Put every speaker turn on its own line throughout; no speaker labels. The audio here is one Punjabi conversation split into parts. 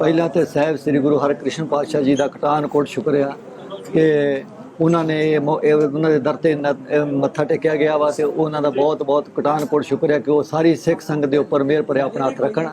ਪਹਿਲਾਂ ਤੇ ਸਾਹਿਬ ਸ੍ਰੀ ਗੁਰੂ ਹਰਿਕ੍ਰਿਸ਼ਨ ਪਾਤਸ਼ਾਹ ਜੀ ਦਾ ਕਟਾਨ ਕੋਟ ਸ਼ੁਕਰਿਆ ਕਿ ਉਹਨਾਂ ਨੇ ਇਹ ਉਹਨਾਂ ਦੇ ਦਰ ਤੇ ਨ- ਮੱਥਾ ਟੇਕਿਆ ਗਿਆ ਵਾ ਤੇ ਉਹਨਾਂ ਦਾ ਬਹੁਤ ਬਹੁਤ ਕਟਾਨ ਕੋਟ ਸ਼ੁਕਰਿਆ ਕਿ ਉਹ ਸਾਰੀ ਸਿੱਖ ਸੰਗਤ ਦੇ ਉੱਪਰ ਮਿਹਰ ਭਰਿਆ ਆਪਣਾ ਹੱਥ ਰੱਖਣ।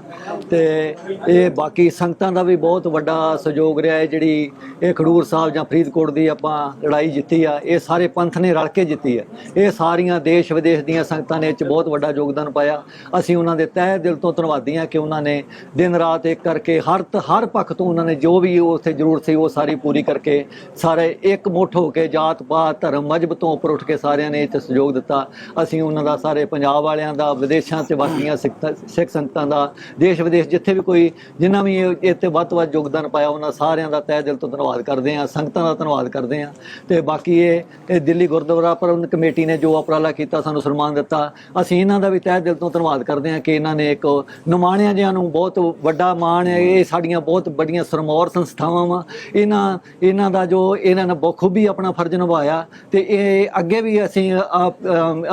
ਤੇ ਇਹ ਬਾਕੀ ਸੰਗਤਾਂ ਦਾ ਵੀ ਬਹੁਤ ਵੱਡਾ ਸਹਿਯੋਗ ਰਿਹਾ ਹੈ, ਜਿਹੜੀ ਇਹ ਖਡੂਰ ਸਾਹਿਬ ਜਾਂ ਫਰੀਦਕੋਟ ਦੀ ਆਪਾਂ ਲੜਾਈ ਜਿੱਤੀ ਆ, ਇਹ ਸਾਰੇ ਪੰਥ ਨੇ ਰਲ ਕੇ ਜਿੱਤੀ ਹੈ ਇਹ ਸਾਰੀਆਂ ਦੇਸ਼ ਵਿਦੇਸ਼ ਦੀਆਂ ਸੰਗਤਾਂ ਨੇ ਇਹ 'ਚ ਬਹੁਤ ਵੱਡਾ ਯੋਗਦਾਨ ਪਾਇਆ। ਅਸੀਂ ਉਹਨਾਂ ਦੇ ਤਹਿ ਦਿਲ ਤੋਂ ਧੰਨਵਾਦੀ ਹਾਂ ਕਿ ਉਹਨਾਂ ਨੇ ਦਿਨ ਰਾਤ ਇੱਕ ਕਰਕੇ ਹਰ ਤ- ਹਰ ਪੱਖ ਤੋਂ ਉਹਨਾਂ ਨੇ ਜੋ ਵੀ ਉੱਥੇ ਜ਼ਰੂਰਤ ਸੀ, ਉਹ ਸਾਰੀ ਪੂਰੀ ਕਰਕੇ ਸਾਰੇ ਇੱਕ ਮੁੱਠ ਹੋ ਕੇ ਜਾਤ ਪਾਤ ਧਰਮ ਮਜਬ ਤੋਂ ਉੱਪਰ ਉੱਠ ਕੇ ਸਾਰਿਆਂ ਨੇ ਇੱਥੇ ਸਹਿਯੋਗ ਦਿੱਤਾ। ਅਸੀਂ ਉਹਨਾਂ ਦਾ ਸਾਰੇ ਪੰਜਾਬ ਵਾਲਿਆਂ ਦਾ, ਵਿਦੇਸ਼ਾਂ 'ਚ ਵਸਦੀਆਂ ਸਿੱਖ ਸਿੱਖ ਸੰਗਤਾਂ ਦਾ, ਦੇਸ਼ ਵਿਦੇਸ਼ ਜਿੱਥੇ ਵੀ ਕੋਈ ਜਿਨ੍ਹਾਂ ਵੀ ਇਹ ਇਹ ਵੱਧ ਤੋਂ ਵੱਧ ਯੋਗਦਾਨ ਪਾਇਆ, ਉਹਨਾਂ ਸਾਰਿਆਂ ਦਾ ਤਹਿ ਦਿਲ ਤੋਂ ਧੰਨਵਾਦ ਕਰਦੇ ਹਾਂ, ਸੰਗਤਾਂ ਦਾ ਧੰਨਵਾਦ ਕਰਦੇ ਹਾਂ। ਤੇ ਬਾਕੀ ਇਹ ਦਿੱਲੀ ਗੁਰਦੁਆਰਾ ਪ੍ਰਬੰਧਕ ਕਮੇਟੀ ਨੇ ਜੋ ਉਪਰਾਲਾ ਕੀਤਾ, ਸਾਨੂੰ ਸਨਮਾਨ ਦਿੱਤਾ। ਅਸੀਂ ਇਹਨਾਂ ਦਾ ਵੀ ਤਹਿ ਦਿਲ ਤੋਂ ਧੰਨਵਾਦ ਕਰਦੇ ਹਾਂ ਕਿ ਇਹਨਾਂ ਨੇ ਇੱਕ ਨਿਮਾਣਿਆਂ ਜਿਹਾਂ ਨੂੰ ਬਹੁਤ ਵੱਡਾ ਮਾਣ ਹੈ, ਇਹ ਸਾਡੀਆਂ ਬਹੁਤ ਵੱਡੀਆਂ ਸਰਮੌਰ ਸੰਸਥਾਵਾਂ ਵਾ। ਇਹਨਾਂ ਇਹਨਾਂ ਦਾ ਜੋ, ਇਹਨਾਂ ਨੇ ਬਖੂਬੀ ਆਪਣਾ ਫਰਜ਼ ਨਿਭਾਇਆ ਤੇ ਇਹ ਅੱਗੇ ਵੀ ਅਸੀਂ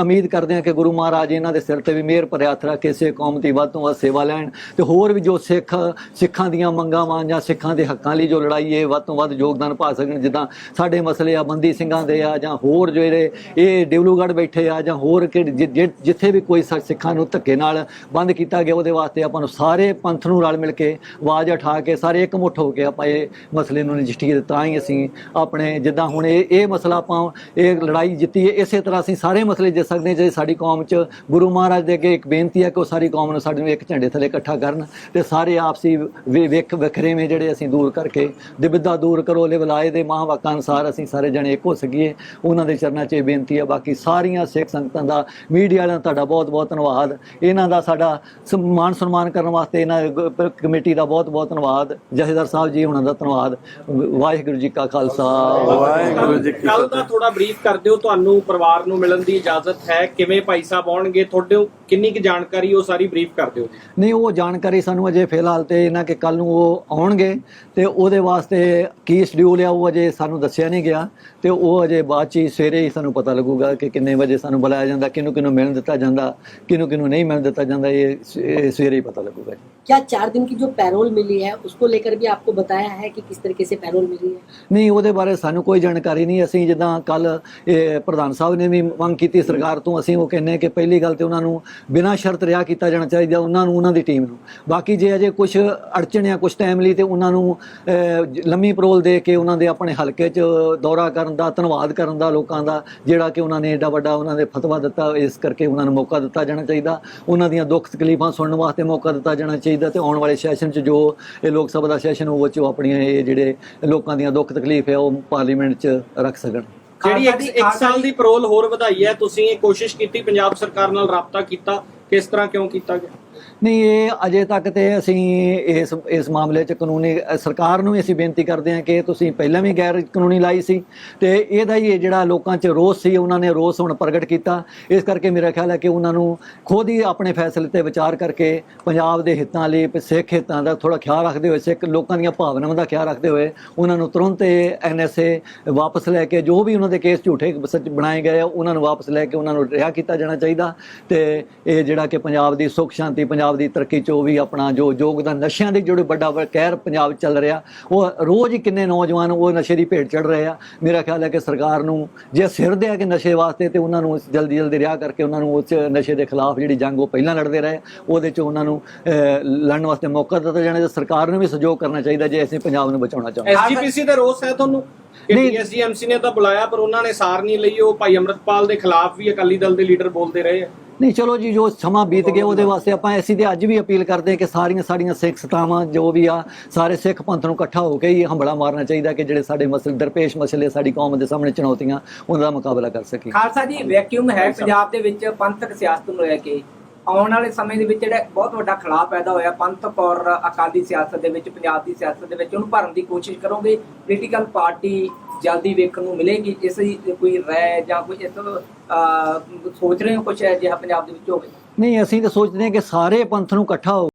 ਉਮੀਦ ਕਰਦੇ ਹਾਂ ਕਿ ਗੁਰੂ ਮਹਾਰਾਜ ਇਹਨਾਂ ਦੇ ਸਿਰ ਤੇ ਵੀ ਮਿਹਰ ਭਰਿਆ ਹੱਥ ਰੱਖ ਕੇ ਸੇ ਕੌਮ ਦੀ ਵੱਧ ਤੋਂ ਵੱਧ ਸੇਵਾ ਲੈਣ ਤੇ ਹੋਰ ਵੀ ਜੋ ਸਿੱਖ, ਸਿੱਖਾਂ ਦੀਆਂ ਮੰਗਾਂ ਵਾਂ ਜਾਂ ਸਿੱਖਾਂ ਦੇ ਹੱਕਾਂ ਲਈ ਜੋ ਲੜਾਈ ਹੈ ਵੱਧ ਤੋਂ ਵੱਧ ਯੋਗਦਾਨ ਪਾ ਸਕਣ, ਜਿੱਦਾਂ ਸਾਡੇ ਮਸਲੇ ਆ ਬੰਦੀ ਸਿੰਘਾਂ ਦੇ ਆ ਜਾਂ ਹੋਰ ਜਿਹੜੇ ਇਹ ਡਿਵਲੂਗੜ੍ਹ ਬੈਠੇ ਆ ਜਾਂ ਹੋਰ ਕਿ ਜਿੱਥੇ ਵੀ ਕੋਈ ਸ- ਸਿੱਖਾਂ ਨੂੰ ਧੱਕੇ ਨਾਲ ਬੰਦ ਕੀਤਾ ਗਿਆ, ਉਹਦੇ ਵਾਸਤੇ ਆਪਾਂ ਨੂੰ ਸਾਰੇ ਪੰਥ ਨੂੰ ਰਲ ਮਿਲ ਕੇ ਆਵਾਜ਼ ਉਠਾ ਕੇ, ਸਾਰੇ ਇਕਮੁੱਠ ਹੋ ਕੇ ਆਪਾਂ ਇਹ ਮਸਲੇ ਨੂੰ ਨਜਿੱਠੀਏ ਤਾਂ ਹੀ ਅਸੀਂ ਆਪਣੇ ਜਿੱਦਾਂ ਹੁਣ ਇਹ ਇਹ ਮਸਲਾ ਆਪਾਂ ਇਹ ਲੜਾਈ ਜਿੱਤੀ ਹੈ, ਇਸੇ ਤਰ੍ਹਾਂ ਅਸੀਂ ਸਾਰੇ ਮਸਲੇ ਜਿੱਤ ਸਕਦੇ ਹਾਂ, ਜੇ ਸਾਡੀ ਕੌਮ 'ਚ ਗੁਰੂ ਮਹਾਰਾਜ ਦੇ ਅੱਗੇ ਇੱਕ ਬੇਨਤੀ ਹੈ ਕਿ ਉਹ ਸਾਰੀ ਕੌਮ ਨੂੰ ਸਾਡੇ ਨੂੰ ਇੱਕ ਝੰਡੇ ਥੱਲੇ ਇਕੱਠਾ ਕਰਨ ਤੇ ਸਾਰੇ ਆਪਸੀ ਵਿ- ਵਿਖ ਵਖਰੇਵੇਂ ਜਿਹੜੇ ਅਸੀਂ ਦੂਰ ਕਰਕੇ ਦਿਬਦਾ ਦੂਰ ਕਰੋ, ਲੈ ਵਲਾਏ ਦੇ ਮਾਂ ਵਾਕਾਂ ਅਨੁਸਾਰ ਅਸੀਂ ਸਾਰੇ ਜਣੇ ਇੱਕ ਹੋ ਸਕੀਏ ਉਹਨਾਂ ਦੇ ਚਰਨਾਂ 'ਚ ਇਹ ਬੇਨਤੀ ਹੈ, ਬਾਕੀ ਸਾਰੀਆਂ ਸਿੱਖ ਸੰਗਤਾਂ ਦਾ, ਮੀਡੀਆ ਵਾਲਿਆਂ ਤੁਹਾਡਾ ਬਹੁਤ ਬਹੁਤ ਧੰਨਵਾਦ। ਇਹਨਾਂ ਦਾ ਸਾਡਾ ਸਨਮਾਨ ਸਨਮਾਨ ਕਰਨ ਵਾਸਤੇ ਇਹਨਾਂ ਕਮੇਟੀ ਦਾ ਬਹੁਤ ਬਹੁਤ ਧੰਨਵਾਦ। ਜਥੇਦਾਰ ਸਾਹਿਬ ਜੀ ਉਹਨਾਂ ਦਾ ਧੰਨਵਾਦ। ਵਾਹਿਗੁਰੂ ਜੀ ਕਾ ਖਾਲਸਾ।
ਵਾਹਿਗੁਰੂ ਜੀ ਕੀ
ਕੱਲ ਦਾ
ਫਤਿਹ
ਥੋੜਾ ਬਰੀਫ ਕਰ ਦਿਓ ਤੁਹਾਨੂੰ ਪਰਿਵਾਰ ਨੂੰ ਮਿਲਣ ਦੀ ਇਜਾਜ਼ਤ ਹੈ ਕਿਵੇਂ ਭਾਈ ਸਾਹਿਬ ਆਉਣਗੇ ਤੁਹਾਡੇ ਕਿੰਨੀ ਕੁ ਜਾਣਕਾਰੀ ਉਹ ਸਾਰੀ ਬਰੀਫ ਕਰ ਦਿਓ ਜੀ
ਨਹੀਂ ਉਹ ਜਾਣਕਾਰੀ ਸਾਨੂੰ ਅਜੇ ਫਿਲਹਾਲ ਤੇ ਇਹਨਾਂ ਕਿ ਕੱਲ ਨੂੰ ਉਹ ਆਉਣਗੇ ਤੇ ਉਹਦੇ ਵਾਸਤੇ ਕੀ ਸ਼ਡਿਊਲ ਆ ਉਹ ਅਜੇ ਸਾਨੂੰ ਦੱਸਿਆ ਨਹੀਂ ਗਿਆ ਤੇ ਉਹ ਅਜੇ ਬਾਅਦ ਚ ਹੀ ਸਵੇਰੇ ਹੀ ਸਾਨੂੰ ਪਤਾ ਲੱਗੂਗਾ ਕਿ ਕਿੰਨੇ ਵਜੇ ਸਾਨੂੰ ਬੁਲਾਇਆ ਜਾਂਦਾ ਕਿਹਨੂੰ ਕਿਹਨੂੰ ਮਿਲਣ ਦਿੱਤਾ ਜਾਂਦਾ ਕਿਹਨੂੰ ਕਿਹਨੂੰ ਨਹੀਂ ਮਿਲਣ ਦਿੱਤਾ ਜਾਂਦਾ ਇਹ ਸ- ਇਹ ਸਵੇਰੇ ਹੀ ਪਤਾ ਲੱਗੂਗਾ ਜੀ
क्या चार दिन की जो पैरोल मिली है उसको लेकर भी आपको बताया है कि किस तरीके से पैरोल मिली है
ਨਹੀਂ ਉਹਦੇ ਬਾਰੇ ਸਾਨੂੰ ਕੋਈ ਜਾਣਕਾਰੀ ਨਹੀਂ, ਅਸੀਂ ਜਿੱਦਾਂ ਕੱਲ ਇਹ ਪ੍ਰਧਾਨ ਸਾਹਿਬ ਨੇ ਵੀ ਮੰਗ ਕੀਤੀ ਸਰਕਾਰ ਤੋਂ, ਅਸੀਂ ਉਹ ਕਹਿੰਨੇ ਕਿ ਪਹਿਲੀ ਗੱਲ ਤੇ ਉਹਨਾਂ ਨੂੰ ਬਿਨਾਂ ਸ਼ਰਤ ਰਿਹਾ ਕੀਤਾ ਜਾਣਾ ਚਾਹੀਦਾ, ਉਹਨਾਂ ਨੂੰ, ਉਹਨਾਂ ਦੀ ਟੀਮ ਨੂੰ। ਬਾਕੀ ਜੇ ਅਜੇ ਕੁਝ ਅੜਚਣ ਆ ਕੁਝ ਟਾਈਮ ਲਈ ਤੇ ਉਹਨਾਂ ਨੂੰ ਲੰਮੀ ਪਰੋਲ ਦੇ ਕੇ ਉਹਨਾਂ ਦੇ ਆਪਣੇ ਹਲਕੇ 'ਚ ਦੌਰਾ ਕਰਨ ਦਾ, ਧੰਨਵਾਦ ਕਰਨ ਦਾ ਲੋਕਾਂ ਦਾ, ਜਿਹੜਾ ਕਿ ਉਹਨਾਂ ਨੇ ਏਡਾ ਵੱਡਾ ਉਹਨਾਂ ਦੇ ਫਤਵਾ ਦਿੱਤਾ, ਇਸ ਕਰਕੇ ਉਹਨਾਂ ਨੂੰ ਮੌਕਾ ਦਿੱਤਾ ਜਾਣਾ ਚਾਹੀਦਾ। ਉਹਨਾਂ ਦੀਆਂ ਦੁੱਖ ਤਕਲੀਫਾਂ ਸੁਣਨ ਵਾਸਤੇ ਮੌਕਾ ਦਿੱਤਾ ਜਾਣਾ ਚਾਹੀਦਾ ਤੇ ਆਉਣ ਵਾਲੇ ਸੈਸ਼ਨ 'ਚ ਜੋ ਇਹ ਲੋਕ ਸਭਾ ਦਾ ਸੈਸ਼ਨ ਉਹ 'ਚ ਉਹ ਆਪਣੀਆਂ ਇਹ ਜਿਹੜੇ ਲੋਕਾਂ ਦੀਆਂ ਦੁੱਖ ਤਕਲੀਫ ਹੈ, ਉਹ ਪਾਰਲੀਮੈਂਟ 'ਚ ਰੱਖ ਸਕਣ।
ਜਿਹੜੀ ਇੱਕ, ਇੱਕ ਸਾਲ ਦੀ ਪਰੋਲ ਹੋਰ ਵਧਾਈ ਹੈ ਤੁਸੀਂ ਇਹ ਕੋਸ਼ਿਸ਼ ਕੀਤੀ ਪੰਜਾਬ ਸਰਕਾਰ ਨਾਲ ਰਾਬਤਾ ਕੀਤਾ ਕਿਸ ਤਰ੍ਹਾਂ ਕਿਉਂ ਕੀਤਾ ਗਿਆ?
ਨਹੀਂ, ਇਹ ਅਜੇ ਤੱਕ ਤੇ ਅਸੀਂ ਇਸ ਇਸ ਮਾਮਲੇ 'ਚ ਕਾਨੂੰਨੀ, ਸਰਕਾਰ ਨੂੰ ਵੀ ਅਸੀਂ ਬੇਨਤੀ ਕਰਦੇ ਹਾਂ ਕਿ ਤੁਸੀਂ ਪਹਿਲਾਂ ਵੀ ਗੈਰ ਕਾਨੂੰਨੀ ਲਾਈ ਸੀ ਤੇ ਇਹਦਾ ਹੀ ਇਹ ਜਿਹੜਾ ਲੋਕਾਂ 'ਚ ਰੋਸ ਸੀ, ਉਹਨਾਂ ਨੇ ਰੋਸ ਹੁਣ ਪ੍ਰਗਟ ਕੀਤਾ। ਇਸ ਕਰਕੇ ਮੇਰਾ ਖਿਆਲ ਹੈ ਕਿ ਉਹਨਾਂ ਨੂੰ ਖੁਦ ਹੀ ਆਪਣੇ ਫੈਸਲੇ ਤੇ ਵਿਚਾਰ ਕਰਕੇ ਪੰਜਾਬ ਦੇ ਹਿੱਤਾਂ ਲਈ, ਸਿੱਖ ਹਿੱਤਾਂ ਦਾ ਥੋੜਾ ਖਿਆਲ ਰੱਖਦੇ ਹੋਏ, ਸਿੱਖ ਲੋਕਾਂ ਦੀਆਂ ਭਾਵਨਾਵਾਂ ਦਾ ਖਿਆਲ ਰੱਖਦੇ ਹੋਏ ਉਹਨਾਂ ਨੂੰ ਤੁਰੰਤ ਇਹ ਐਨਐਸਏ ਵਾਪਸ ਲੈ ਕੇ, ਜੋ ਵੀ ਉਹਨਾਂ ਦੇ ਕੇਸ ਝੂਠੇ ਸੱਚ ਬਣਾਏ ਗਏ ਆ, ਉਹਨਾਂ ਨੂੰ ਵਾਪਸ ਲੈ ਕੇ ਉਹਨਾਂ ਨੂੰ ਰਿਹਾ ਕੀਤਾ ਜਾਣਾ ਚਾਹੀਦਾ ਤੇ ਇਹ ਜਿਹੜਾ ਕਿ ਪੰਜਾਬ ਦੀ ਸੁੱਖ ਸ਼ਾਂਤੀ ਪੰਜਾਬ ਦੀ ਤਰੱਕੀ 'ਚ ਉਹ ਵੀ ਆਪਣਾ ਜੋ ਯੋਗਦਾਨ ਨਸ਼ਿਆਂ ਦੇ ਜਿਹੜੇ ਵੱਡਾ ਕਹਿਰ ਪੰਜਾਬ ਚੱਲ ਰਿਹਾ ਉਹ ਰੋਜ਼ ਹੀ ਕਿੰਨੇ ਨੌਜਵਾਨ ਉਹ ਨਸ਼ੇ ਦੀ ਭੇਟ ਚੜ ਰਹੇ ਆ ਮੇਰਾ ਖਿਆਲ ਹੈ ਕਿ ਸਰਕਾਰ ਨੂੰ ਜੇ ਸਿਰ ਦੇ ਆ ਕਿ ਨਸ਼ੇ ਵਾਸਤੇ ਤੇ ਉਹਨਾਂ ਨੂੰ ਜਲਦੀ ਜਲਦੀ ਰਿਹਾ ਕਰਕੇ ਉਹਨਾਂ ਨੂੰ ਉਸ ਨਸ਼ੇ ਦੇ ਖਿਲਾਫ ਜਿਹੜੀ ਜੰਗ ਉਹ ਪਹਿਲਾਂ ਲੜਦੇ ਰਹੇ ਉਹਦੇ 'ਚ ਉਹਨਾਂ ਨੂੰ ਲੜਨ ਵਾਸਤੇ ਮੌਕਾ ਦਿੱਤਾ ਜਾਣਾ ਤੇ ਸਰਕਾਰ ਨੂੰ ਵੀ ਸਹਿਯੋਗ ਕਰਨਾ ਚਾਹੀਦਾ ਜੇ ਅਸੀਂ ਪੰਜਾਬ ਨੂੰ ਬਚਾਉਣਾ ਚਾਹੁੰਦੇ ਹਾਂ।
ਐਸਜੀਪੀਸੀ ਦਾ ਰੋਸ ਹੈ ਤੁਹਾਨੂੰ
ਨਹੀਂ।
ਡੀਐਸਜੀਐਮਸੀ ਨੇ ਤਾਂ ਬੁਲਾਇਆ ਪਰ ਉਹਨਾਂ ਨੇ ਸਾਰ ਨਹੀਂ ਲਈ ਉਹ ਭਾਈ ਅਮਰਤਪਾਲ ਦੇ ਖਿਲਾਫ ਵੀ ਅਕਾਲੀ ਦਲ ਦੇ ਲੀਡਰ ਬੋਲਦੇ ਰਹੇ ਆ
ਨਹੀਂ ਚਲੋ ਜੀ ਜੋ ਸਮਾਂ ਬੀਤ ਗਿਆ ਉਹਦੇ ਵਾਸਤੇ ਆਪਾਂ ਅਸੀਂ ਤੇ ਅੱਜ ਵੀ ਅਪੀਲ ਕਰਦੇ ਹਾਂ ਕਿ ਸਾਰੀਆਂ ਸਾਡੀਆਂ ਸਿੱਖ ਸਤਾਵਾਂ ਜੋ ਵੀ ਆ ਸਾਰੇ ਸਿੱਖ ਪੰਥ ਨੂੰ ਇਕੱਠਾ ਹੋ ਕੇ ਹੀ ਹੰਬੜਾ ਮਾਰਨਾ ਚਾਹੀਦਾ ਕਿ ਜਿਹੜੇ ਸਾਡੇ ਮਸਲੇ ਦਰਪੇਸ਼ ਮਸਲੇ ਸਾਡੀ ਕੌਮ ਦੇ ਸਾਹਮਣੇ ਚੁਣੌਤੀਆਂ ਉਹਨਾਂ ਦਾ ਮੁਕਾਬਲਾ ਕਰ ਸਕੀਏ।
ਖਾਲਸਾ ਜੀ ਵੈਕਿਊਮ ਹੈ ਪੰਜਾਬ ਦੇ ਵਿੱਚ ਪੰਥਕ ਸਿਆਸਤ ਨੂੰ ਲੈ ਕੇ। ਆਉਣ ਵਾਲੇ ਸਮੇਂ ਦੇ ਵਿੱਚ ਜਿਹੜਾ ਬਹੁਤ ਵੱਡਾ ਖਲਾਅ ਪੈਦਾ ਹੋਇਆ ਪੰਥਕ ਔਰ ਅਕਾਲੀ ਸਿਆਸਤ ਦੇ ਵਿੱਚ ਪੰਜਾਬ ਦੀ ਸਿਆਸਤ ਦੇ ਵਿੱਚ ਉਹਨੂੰ ਭਰਨ ਦੀ ਕੋਸ਼ਿਸ਼ ਕਰੋਗੇ। ਪੋਲੀਟੀਕਲ ਪਾਰਟੀ ਜਲਦੀ ਵੇਖਣ ਨੂੰ ਮਿਲੇਗੀ, ਇਸ ਦੀ ਕੋਈ ਰਾਏ ਜਾਂ ਕੋਈ ਇਸ ਸੋਚ ਰਹੇ ਹੋ ਕੁਝ ਅਜਿਹਾ ਪੰਜਾਬ ਦੇ ਵਿੱਚ ਹੋਵੇ?
ਨਹੀਂ, ਅਸੀਂ ਤਾਂ ਸੋਚਦੇ ਹਾਂ ਕਿ ਸਾਰੇ ਪੰਥ ਨੂੰ ਇਕੱਠਾ ਹੋ